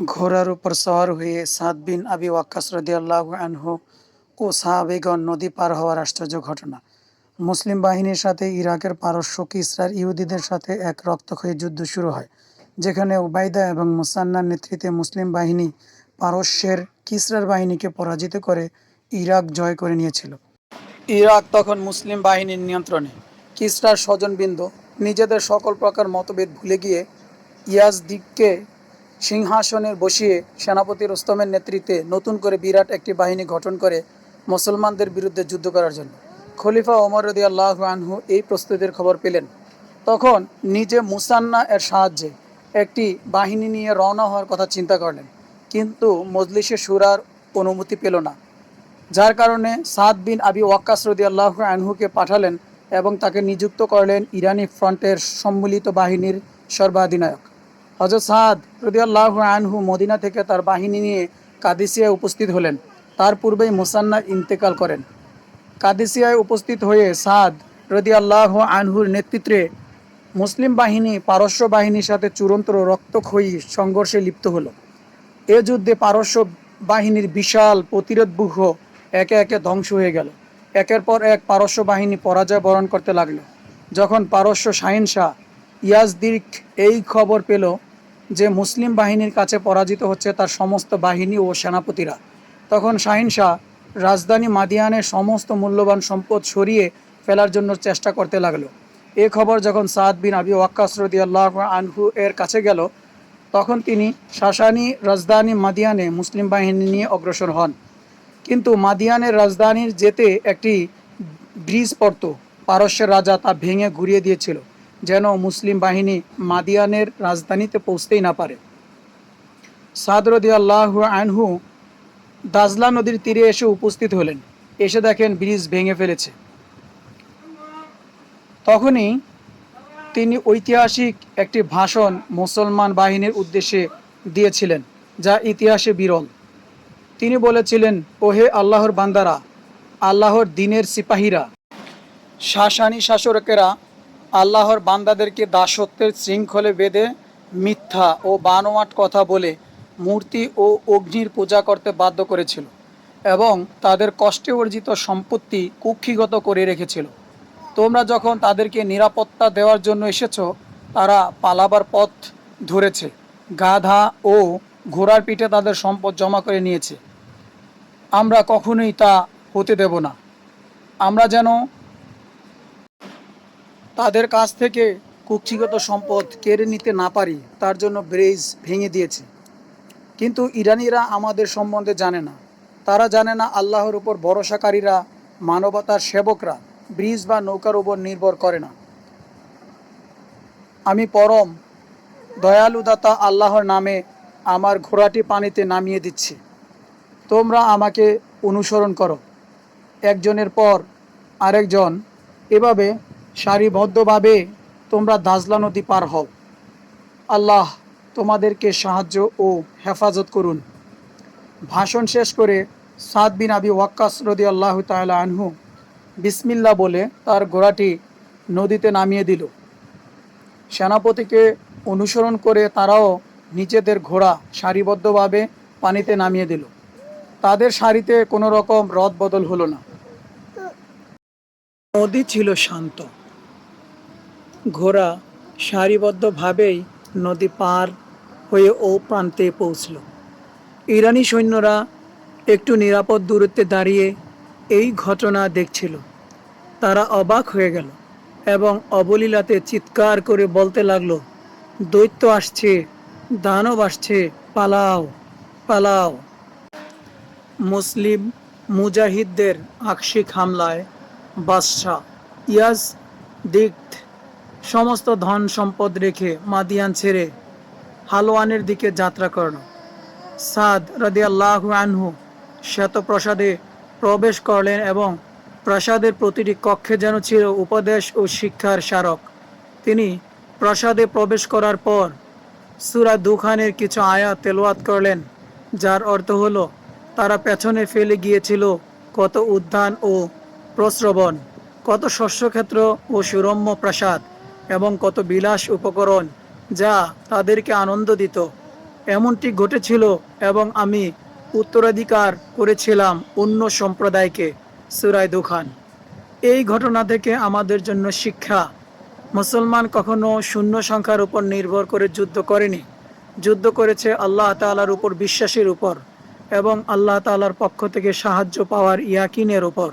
ঘোড়ার উপর সওয়ার হয়ে সাদ বিন আবি ওয়াক্কাস রদিয়াল্লাহ আনহু ও সাহাবেগণ নদী পার হওয়ার আশ্চর্য ঘটনা। মুসলিম বাহিনীর সাথে ইরাকের পারস্য কিসরার ইহুদিদের সাথে এক রক্তক্ষয়ী যুদ্ধ শুরু হয়, যেখানে উবাইদা এবং মুসান্নার নেতৃত্বে মুসলিম বাহিনী পারস্যের কিসরার বাহিনীকে পরাজিত করে ইরাক জয় করে নিয়েছিল। ইরাক তখন মুসলিম বাহিনীর নিয়ন্ত্রণে। কিসরার স্বজনবৃন্দ নিজেদের সকল প্রকার মতভেদ ভুলে গিয়ে ইয়াজদিককে সিংহাসনের বসিয়ে সেনাপতি রোস্তমের নেতৃত্বে নতুন করে বিরাট একটি বাহিনী গঠন করে মুসলমানদের বিরুদ্ধে যুদ্ধ করার জন্য। খলিফা ওমর রদি আল্লাহ আনহু এই প্রস্তুতির খবর পেলেন। তখন নিজে মুসান্না এর সাহায্যে একটি বাহিনী নিয়ে রওনা হওয়ার কথা চিন্তা করলেন। কিন্তু মজলিসে সুরার অনুমতি পেল না। যার কারণে সাদ বিন আবি ওয়াক্কাস রদি আল্লাহ আনহুকে পাঠালেন এবং তাকে নিযুক্ত করলেন ইরানি ফ্রন্টের সম্মিলিত বাহিনীর সর্বাধিনায়ক। হজরত সাদ রদি আল্লাহ আনহু মদিনা থেকে তার বাহিনী নিয়ে কাদিসিয়ায় উপস্থিত হলেন। তার পূর্বেই মুসান্না ইন্তেকাল করেন। কাদিসিয়ায় উপস্থিত হয়ে সাদ রদি আল্লাহ আনহুর নেতৃত্বে মুসলিম বাহিনী, পারস্য বাহিনীর সাথে চূড়ান্ত রক্তক্ষয়ী সংঘর্ষে লিপ্ত হলো। এ যুদ্ধে পারস্য বাহিনীর বিশাল প্রতিরোধ একে একে ধ্বংস হয়ে গেল। একের পর এক পারস্য বাহিনী পরাজয় বরণ করতে লাগল। যখন পারস্য শাহিন শাহ ইয়াজদিক এই খবর পেল যে মুসলিম বাহিনীর কাছে পরাজিত হচ্ছে তার সমস্ত বাহিনী ও সেনাপতিরা। তখন শাহিন শাহ রাজধানী মাদিয়ানের সমস্ত মূল্যবান সম্পদ সরিয়ে ফেলার জন্য চেষ্টা করতে লাগল। এ খবর যখন সাদ বিন আবি ওয়াক্কাস রদিয়াল্লাহ আনহু এর কাছে গেল, তখন তিনি শাসানি রাজধানী মাদিয়ানে মুসলিম বাহিনী নিয়ে অগ্রসর হন। কিন্তু মাদিয়ানের রাজধানীর যেতে একটি ব্রিজ পড়ত, পারস্যের রাজা তা ভেঙে ঘুরিয়ে দিয়েছিল। যেন মুসলিম বাহিনী মাদিয়ানের রাজধানীতে পৌঁছতেই না পারে। সাদরদি আল্লাহ আনহু দাজলা নদীর তীরে এসে উপস্থিত হলেন। এসে দেখেন ব্রিজ ভেঙে ফেলেছে। তখনই তিনি ঐতিহাসিক একটি ভাষণ মুসলমান বাহিনীর উদ্দেশ্যে দিয়েছিলেন, যা ইতিহাসে বিরল। তিনি বলেছিলেন, ওহে আল্লাহর বান্দারা, আল্লাহর দিনের সিপাহীরা, শাসানি শাসকেরা আল্লাহর বান্দাদেরকে দাসত্বের শৃঙ্খলে বেঁধে মিথ্যা ও বানোয়াট কথা বলে মূর্তি ও অগ্নির পূজা করতে বাধ্য করেছিল এবং তাদের কষ্টে অর্জিত সম্পত্তি কুক্ষিগত করে রেখেছিল। তোমরা যখন তাদেরকে নিরাপত্তা দেওয়ার জন্য এসেছ, তারা পালাবার পথ ধরেছে, গাধা ও ঘোড়ার পিঠে তাদের সম্পদ জমা করে নিয়েছে। আমরা কখনোই তা হতে দেব না। আমরা যেন তাদের কাছ থেকে কুক্ষিগত সম্পদ কেড়ে নিতে না পারি, তার জন্য ব্রিজ ভেঙে দিয়েছে। কিন্তু ইরানিরা আমাদের সম্বন্ধে জানে না। তারা জানে না আল্লাহর উপর ভরসাকারীরা, মানবতার সেবকরা ব্রিজ বা নৌকার উপর নির্ভর করে না। আমি পরম দয়ালুদাতা আল্লাহর নামে আমার ঘোড়াটি পানিতে নামিয়ে দিচ্ছি। তোমরা আমাকে অনুসরণ করো। একজনের পর আরেকজন, এভাবে সারিবদ্ধভাবে তোমরা দাজলা নদী পার হও। আল্লাহ তোমাদেরকে সাহায্য ও হেফাজত করুন। ভাষণ শেষ করে সাদ বিন আবি ওয়াক্কাস রদি আল্লাহ তাআলা আনহু বিসমিল্লা বলে তার ঘোড়াটি নদীতে নামিয়ে দিল। সেনাপতিকে অনুসরণ করে তারাও নিজেদের ঘোড়া সারিবদ্ধভাবে পানিতে নামিয়ে দিল। তাদের সারিতে কোনো রকম রদ বদল হলো না। নদী ছিল শান্ত। ঘোড়া সারিবদ্ধভাবেই নদী পার হয়ে ও প্রান্তে পৌঁছল। ইরানি সৈন্যরা একটু নিরাপদ দূরত্বে দাঁড়িয়ে এই ঘটনা দেখছিল। তারা অবাক হয়ে গেল এবং অবলীলাতে চিৎকার করে বলতে লাগল, দৈত্য আসছে, দানব আসছে, পালাও পালাও। মুসলিম মুজাহিদদের আকস্মিক হামলায় বাদশাহ। ইয়াজ দিক্ত সমস্ত ধন সম্পদ রেখে মাদিয়ান ছেড়ে হালোয়ানের দিকে যাত্রা করল সাদ রাদিয়াল্লাহু আনহু শ্বেতপ্রসাদে প্রবেশ করলেন এবং প্রাসাদের প্রতিটি কক্ষে যেন ছিল উপদেশ ও শিক্ষার স্মারক। তিনি প্রাসাদে প্রবেশ করার পর সুরা দুখানের কিছু আয়া তেলোয়াত করলেন, যার অর্থ হলো, তারা পেছনে ফেলে গিয়েছিল কত উদ্যান ও প্রশ্রবণ কত শস্যক্ষেত্র ও সুরম্য প্রাসাদ এবং কত বিলাস উপকরণ যা তাদেরকে আনন্দ দিত। এমনটি ঘটেছিল এবং আমি উত্তরাধিকার করেছিলাম অন্য সম্প্রদায়কে, সুরায় দুখান। এই ঘটনা থেকে আমাদের জন্য শিক্ষা। মুসলমান কখনো শূন্য সংখ্যার উপর নির্ভর করে যুদ্ধ করেনি। যুদ্ধ করেছে আল্লাহ তাআলার উপর বিশ্বাসের উপর এবং আল্লাহ তাআলার পক্ষ থেকে সাহায্য পাওয়ার ইয়াকিনের উপর।